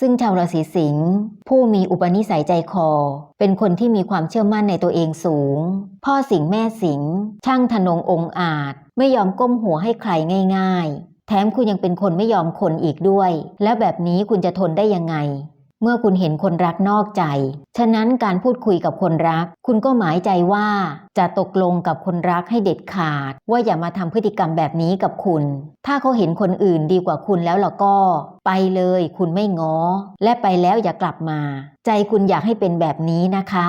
ซึ่งชาวราศีสิงห์ผู้มีอุปนิสัยใจคอ เป็นคนที่มีความเชื่อมั่นในตัวเองสูง พ่อสิงห์แม่สิงห์ช่างทนงองค์อาจ ไม่ยอมก้มหัวให้ใครง่าย ๆ แถมคุณยังเป็นคนไม่ยอมคนอีกด้วย แล้วแบบนี้คุณจะทนได้ยังไง เมื่อคุณเห็นคนรักนอกใจ ฉะนั้นการพูดคุยกับคนรัก คุณก็หมายใจว่า จะตกลงกับคนรักให้เด็ดขาด ว่าอย่ามาทำพฤติกรรมแบบนี้กับคุณ ถ้าเขาเห็นคนอื่นดีกว่าคุณแล้วล่ะก็ ไปเลยคุณไม่ง้อ และไปแล้วอย่ากลับมา ใจคุณอยากให้เป็นแบบนี้นะคะ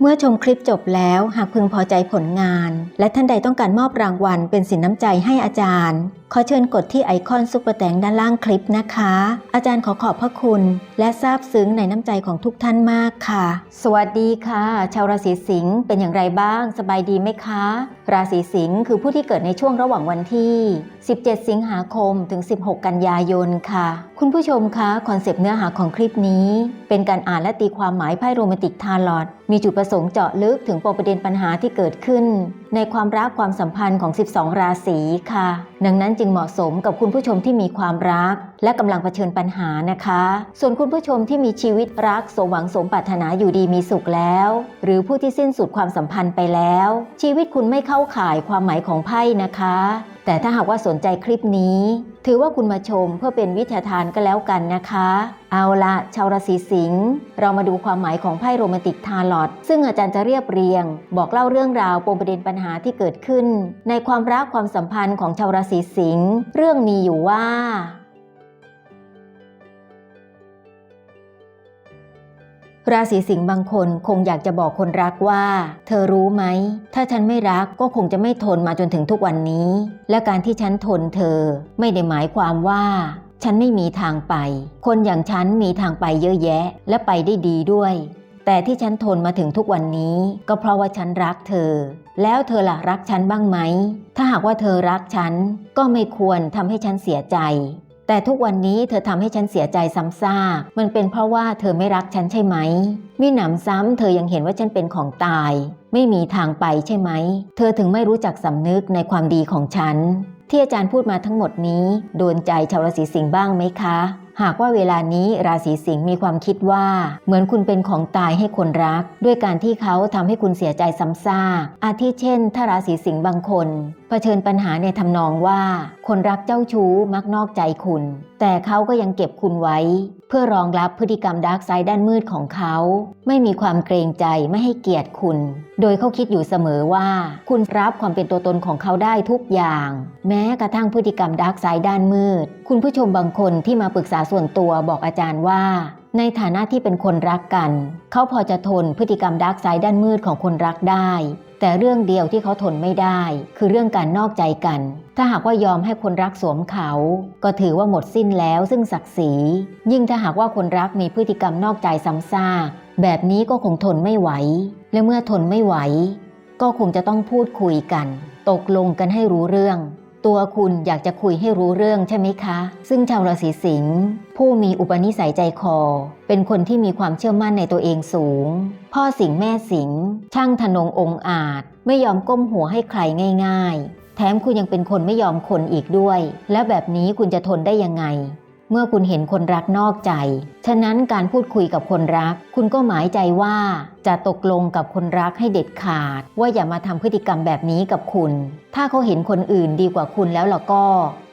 เมื่อชมคลิปจบแล้วหากพึงพอใจผลงาน และท่านใดต้องการมอบรางวัลเป็นสินน้ำใจให้อาจารย์ขอเชิญกดที่ไอคอนซุปเปอร์แตงด้านล่างคลิปนะคะ อาจารย์ขอขอบพระคุณ และซาบซึ้งในน้ำใจของทุกท่านมากค่ะ สวัสดีค่ะ ชาวราศีสิงห์เป็นอย่างไรบ้าง สบายดีไหมคะ ราศีสิงห์คือผู้ที่เกิดในช่วงระหว่างวันที่ 17 สิงหาคมถึง 16 กันยายนค่ะ คุณผู้ชมคะคอนเซปต์เนื้อหาของคลิปนี้ เป็นการอ่านและตีความหมายไพ่โรแมนติกทาร์ลอตมีจุดประสงค์เจาะลึกถึงปมประเด็นปัญหาที่เกิดขึ้น ในความรักความสัมพันธ์ของ 12 ราศีค่ะ ดังนั้นจึงเหมาะสมกับคุณผู้ชมที่มีความรัก และกำลังเผชิญปัญหานะคะ ส่วนคุณผู้ชมที่มีชีวิตรักสมหวังสมปรารถนาอยู่ดีมีสุขแล้ว หรือผู้ที่สิ้นสุดความสัมพันธ์ไปแล้ว ชีวิตคุณไม่เข้าข่ายความหมายของไพ่นะคะ แต่ถ้าหากว่าสนใจคลิปนี้ ถือว่าคุณมาชมเพื่อเป็นวิทยาทานก็แล้วกันนะคะ เอาละชาวราศีสิงห์เรามาดูความหมายของไพ่โรแมนติกทาร์ลอตซึ่งอาจารย์จะเรียบเรียง บอกเล่าเรื่องราวปมประเด็นปัญหาที่เกิดขึ้น ในความรักความสัมพันธ์ของชาวราศีสิงห์เรื่องมีอยู่ว่า ราศีสิงห์บางคนคงอยากจะบอกคนรักว่า เธอรู้ไหม ถ้าฉันไม่รักก็คงจะไม่ทนมาจนถึงทุกวันนี้ และการที่ฉันทนเธอ ไม่ได้หมายความว่า ฉันไม่มีทางไป คนอย่างฉันมีทางไปเยอะแยะ และไปได้ดีด้วย แต่ที่ฉันทนมาถึงทุกวันนี้ ก็เพราะว่าฉันรักเธอ แล้วเธอล่ะรักฉันบ้างไหม ถ้าหากว่าเธอรักฉันก็ไม่ควรทำให้ฉันเสียใจ แต่ทุกวันนี้เธอทำให้ฉันเสียใจซ้ำซากมันเป็นเพราะว่าเธอไม่รักฉันใช่ไหมมิหนำซ้ำเธอยังเห็นว่าฉันเป็นของตาย ไม่มีทางไปใช่ไหม เธอถึงไม่รู้จักสำนึกในความดีของฉัน ที่อาจารย์พูดมาทั้งหมดนี้ โดนใจชาวราศีสิงห์บ้างไหมคะ หากว่าเวลานี้ราศีสิงห์มีความคิดว่า เหมือนคุณเป็นของตายให้คนรัก ด้วยการที่เขาทำให้คุณเสียใจซ้ำซากอาทิเช่น ถ้าราศีสิงห์บางคนเผชิญปัญหาในทำนองว่า คนรักเจ้าชู้มักนอกใจคุณ แต่เขาก็ยังเก็บคุณไว้ เพื่อรองรับพฤติกรรมดาร์กไซด์ด้านมืดของเขา ไม่มีความเกรงใจไม่ให้เกียรติคุณ โดยเขาคิดอยู่เสมอว่า คุณรับความเป็นตัวตนของเขาได้ทุกอย่าง แม้กระทั่งพฤติกรรมดาร์กไซด์ด้านมืด คุณผู้ชมบางคนที่มาปรึกษาส่วนตัวบอกอาจารย์ว่า ในฐานะที่เป็นคนรักกัน เขาพอจะทนพฤติกรรมดาร์กไซด์ด้านมืดของคนรักได้ แต่เรื่องเดียวที่เขาทนไม่ได้ คือเรื่องการนอกใจกัน ถ้าหากว่ายอมให้คนรักสวมเขา ก็ถือว่าหมดสิ้นแล้วซึ่งศักดิ์ศรี ยิ่งถ้าหากว่าคนรักมีพฤติกรรมนอกใจซ้ำซากแบบนี้ก็คงทนไม่ไหว และเมื่อทนไม่ไหว ก็คงจะต้องพูดคุยกัน ตกลงกันให้รู้เรื่อง ตัวคุณอยากจะคุยให้รู้เรื่องใช่ไหมคะ ซึ่งชาวราศีสิงห์ผู้มีอุปนิสัยใจคอ เป็นคนที่มีความเชื่อมั่นในตัวเองสูง พ่อสิงห์แม่สิงห์ช่างทนงองอาจ ไม่ยอมก้มหัวให้ใครง่าย ๆ แถมคุณยังเป็นคนไม่ยอมคนอีกด้วย แล้วแบบนี้คุณจะทนได้ยังไง เมื่อคุณเห็นคนรักนอกใจ ฉะนั้นการพูดคุยกับคนรัก คุณก็หมายใจว่าจะตกลงกับคนรักให้เด็ดขาด ว่าอย่ามาทำพฤติกรรมแบบนี้กับคุณ ถ้าเขาเห็นคนอื่นดีกว่าคุณแล้วล่ะก็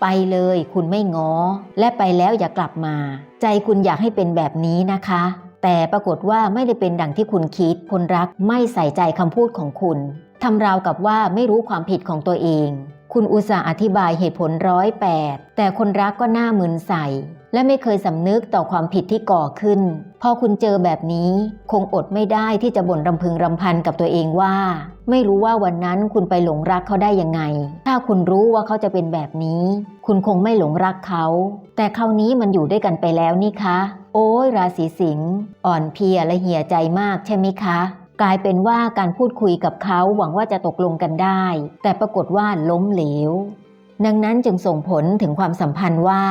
ไปเลยคุณไม่ง้อ และไปแล้วอย่ากลับมา ใจคุณอยากให้เป็นแบบนี้นะคะ แต่ปรากฏว่าไม่ได้เป็นดังที่คุณคิด คนรักไม่ใส่ใจคำพูดของคุณทำราวกับว่าไม่รู้ความผิดของตัวเอง คุณอุตส่าห์อธิบายเหตุผลร้อยแปดแต่คนรักก็หน้ามึนใส่ และไม่เคยสำนึกต่อความผิดที่ก่อขึ้น พอคุณเจอแบบนี้ คงอดไม่ได้ที่จะบ่นรำพึงรำพันกับตัวเองว่า ไม่รู้ว่าวันนั้นคุณไปหลงรักเขาได้ยังไง ถ้าคุณรู้ว่าเขาจะเป็นแบบนี้ คุณคงไม่หลงรักเขา แต่คราวนี้มันอยู่ด้วยกันไปแล้วนี่คะ โอ้ยราศีสิงห์อ่อนเพลียและเหี่ยใจมากใช่ไหมคะ กลายเป็นว่าการพูดคุยกับเขาหวังว่าจะตกลงกันได้ แต่ปรากฏว่าล้มเหลว ดังนั้นจึงส่งผลถึงความสัมพันธ์ว่า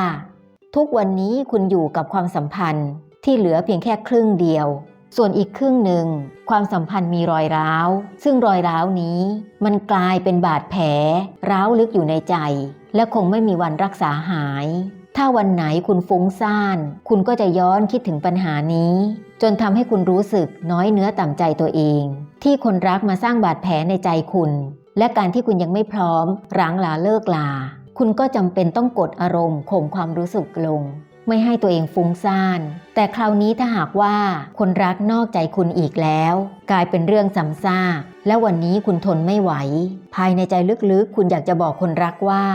ทุกวันนี้คุณอยู่กับความสัมพันธ์ที่เหลือเพียงแค่ครึ่งเดียว ส่วนอีกครึ่งหนึ่ง ความสัมพันธ์มีรอยร้าว ซึ่งรอยร้าวนี้ มันกลายเป็นบาดแผล ร้าวลึกอยู่ในใจ และคงไม่มีวันรักษาหาย ถ้าวันไหนคุณฟุ้งซ่าน คุณก็จะย้อนคิดถึงปัญหานี้ จนทำให้คุณรู้สึกน้อยเนื้อต่ำใจตัวเอง ที่คนรักมาสร้างบาดแผลในใจคุณ และการที่คุณยังไม่พร้อมร้างลาเลิกลา คุณก็จำเป็นต้องกดอารมณ์ข่มความรู้สึกลง ไม่ให้ตัวเองฟุ้งซ่าน แต่คราวนี้ถ้าหากว่าคนรักนอกใจคุณอีกแล้ว กลายเป็นเรื่องซ้ำซากและวันนี้คุณทนไม่ไหว ภายในใจลึกๆ คุณอยากจะบอกคนรักว่า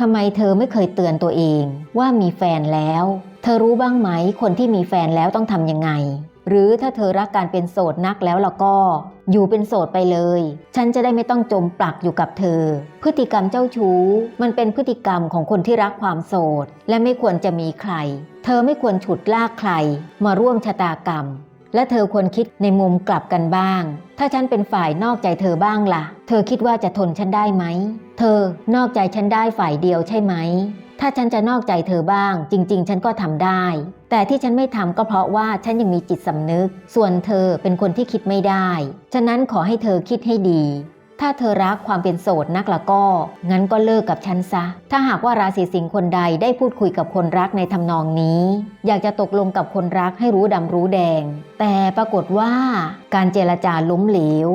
ทำไมเธอไม่เคยเตือนตัวเองว่ามีแฟนแล้ว เธอรู้บ้างไหมคนที่มีแฟนแล้วต้องทำยังไง หรือถ้าเธอรักการเป็นโสดนักแล้วล่ะก็ อยู่เป็นโสดไปเลย ฉันจะได้ไม่ต้องจมปลักอยู่กับเธอ พฤติกรรมเจ้าชู้ มันเป็นพฤติกรรมของคนที่รักความโสด และไม่ควรจะมีใคร เธอไม่ควรฉุดลากใคร มาร่วมชะตากรรม และเธอควรคิดในมุมกลับกันบ้าง ถ้าฉันเป็นฝ่ายนอกใจเธอบ้างล่ะ เธอคิดว่าจะทนฉันได้ไหม เธอนอกใจฉันได้ฝ่ายเดียวใช่ไหม ถ้าฉันจะนอกใจเธอบ้าง จริง ๆ ฉันก็ทำได้ แต่ที่ฉันไม่ทำก็เพราะว่าฉันยังมีจิตสำนึก ส่วนเธอเป็นคนที่คิดไม่ได้ ฉะนั้นขอให้เธอคิดให้ดี ถ้าเธอรักความเป็นโสดนักละก็ งั้นก็เลิกกับฉันซะ ถ้าหากว่าราศีสิงห์คนใดได้พูดคุยกับคนรักในทำนองนี้ อยากจะตกลงกับคนรักให้รู้ดำรู้แดง แต่ปรากฏว่าการเจรจาล้มเหลว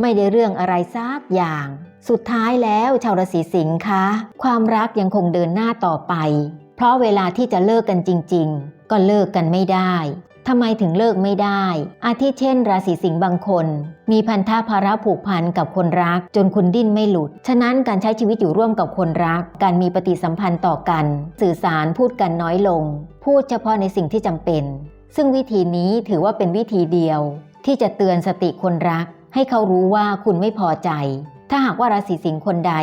ไม่ได้เรื่องอะไรซักอย่าง สุดท้ายแล้วชาวราศีสิงห์คะความรักยังคงเดินหน้าต่อไป เพราะเวลาที่จะเลิกกันจริง ๆ ก็เลิกกันไม่ได้ทำไมถึงเลิกไม่ได้ อาทิเช่น ราศีสิงห์บางคน มีพันธะภาระผูกพันกับคนรัก จนคุณดิ้นไม่หลุด ฉะนั้นการใช้ชีวิตอยู่ร่วมกับคนรัก การมีปฏิสัมพันธ์ต่อกัน สื่อสารพูดกันน้อยลง พูดเฉพาะในสิ่งที่จำเป็น ซึ่งวิธีนี้ถือว่าเป็นวิธีเดียว ที่จะเตือนสติคนรัก ให้เขารู้ว่าคุณไม่พอใจ ถ้าหากว่าราศีสิงห์คนใด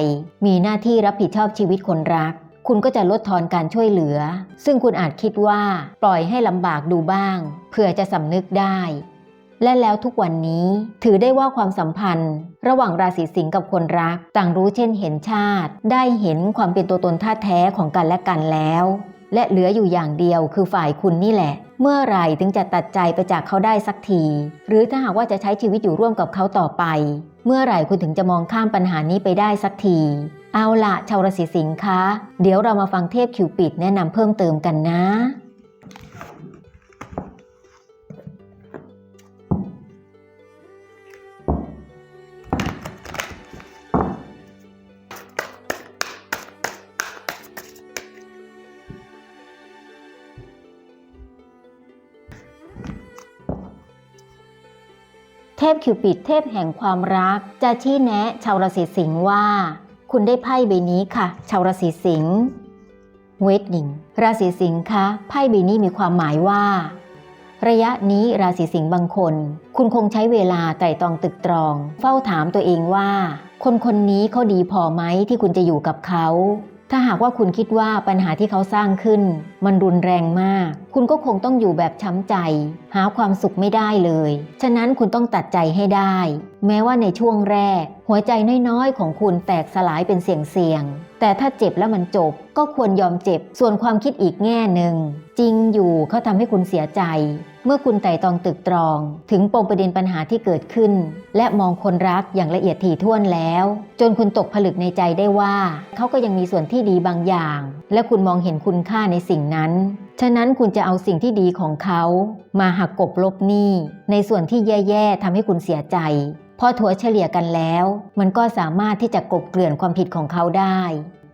มีหน้าที่รับผิดชอบชีวิตคนรัก คุณก็จะลดทอนการช่วยเหลือ ซึ่งคุณอาจคิดว่าปล่อยให้ลำบากดูบ้างเพื่อจะสำนึกได้ และแล้วทุกวันนี้ถือได้ว่าความสัมพันธ์ ระหว่างราศีสิงห์กับคนรัก ต่างรู้เช่นเห็นชาติ ได้เห็นความเป็นตัวตนท่าแท้ของกันและกันแล้ว และเหลืออยู่อย่างเดียวคือฝ่ายคุณนี่แหละ เมื่อไรถึงจะตัดใจไปจากเขาได้สักที หรือถ้าหากว่าจะใช้ชีวิตอยู่ร่วมกับเขาต่อไป เมื่อไหร่คุณถึงจะมองข้ามปัญหานี้ไปได้สักที เอาละชาวราศีสิงค์คะ เดี๋ยวเรามาฟังเทพคิวปิดแนะนำเพิ่มเติมกันนะ เทพคิวปิดเทพแห่งความรัก จะชี้แนะชาวราศีสิงห์ว่า คุณได้ไพ่ใบนี้ค่ะ ชาวราศีสิงห์เวดดิ้งราศีสิงห์คะไพ่ใบนี้มีความหมายว่า ระยะนี้ราศีสิงห์บางคน คุณคงใช้เวลาไตร่ตรองตึกตรอง เฝ้าถามตัวเองว่า คนคนนี้เขาดีพอไหมที่คุณจะอยู่กับเขา ถ้าหากว่าคุณคิดว่าปัญหาที่เขาสร้างขึ้น มันรุนแรงมาก คุณก็คงต้องอยู่แบบช้ำใจ หาความสุขไม่ได้เลย ฉะนั้นคุณต้องตัดใจให้ได้ แม้ว่าในช่วงแรก หัวใจน้อยๆ ของคุณแตกสลายเป็นเสียงๆแต่ถ้าเจ็บแล้วมันจบ ก็ควรยอมเจ็บ ส่วนความคิดอีกแง่หนึ่งจริงอยู่เขาทำให้คุณเสียใจ เมื่อคุณไต่ตองตึกตรอง ถึงปมประเด็นปัญหาที่เกิดขึ้น และมองคนรักอย่างละเอียดถี่ถ้วนแล้ว จนคุณตกผลึกในใจได้ว่า เขาก็ยังมีส่วนที่ดีบางอย่าง และคุณมองเห็นคุณค่าในสิ่งนั้น ฉะนั้นคุณจะเอาสิ่งที่ดีของเขา มาหักกบลบหนี้ในส่วนที่แย่ๆทำให้คุณเสียใจพอถัวเฉลี่ยกันแล้ว มันก็สามารถที่จะกลบเกลื่อนความผิดของเขาได้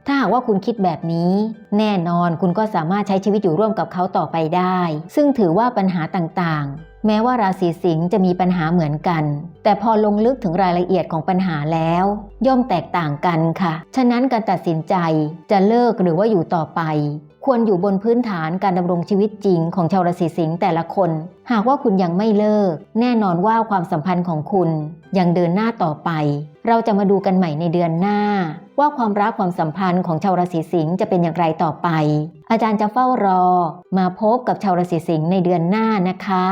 ถ้าหากว่าคุณคิดแบบนี้ แน่นอนคุณก็สามารถใช้ชีวิตอยู่ร่วมกับเขาต่อไปได้ ซึ่งถือว่าปัญหาต่างๆ แม้ว่าราศีสิงห์จะมีปัญหาเหมือนกัน แต่พอลงลึกถึงรายละเอียดของปัญหาแล้ว ย่อมแตกต่างกันค่ะ ฉะนั้นการตัดสินใจจะเลิกหรือว่าอยู่ต่อไป ควรอยู่บนพื้นฐานการดำรงชีวิตจริงของชาวราศีสิงห์แต่ละคน หากว่าคุณยังไม่เลิก แน่นอนว่าความสัมพันธ์ของคุณยังเดินหน้าต่อไป เราจะมาดูกันใหม่ในเดือนหน้า ว่าความรักความสัมพันธ์ของชาวราศีสิงห์จะเป็นอย่างไรต่อไป อาจารย์จะเฝ้ารอ มาพบกับชาวราศีสิงห์ในเดือนหน้านะคะ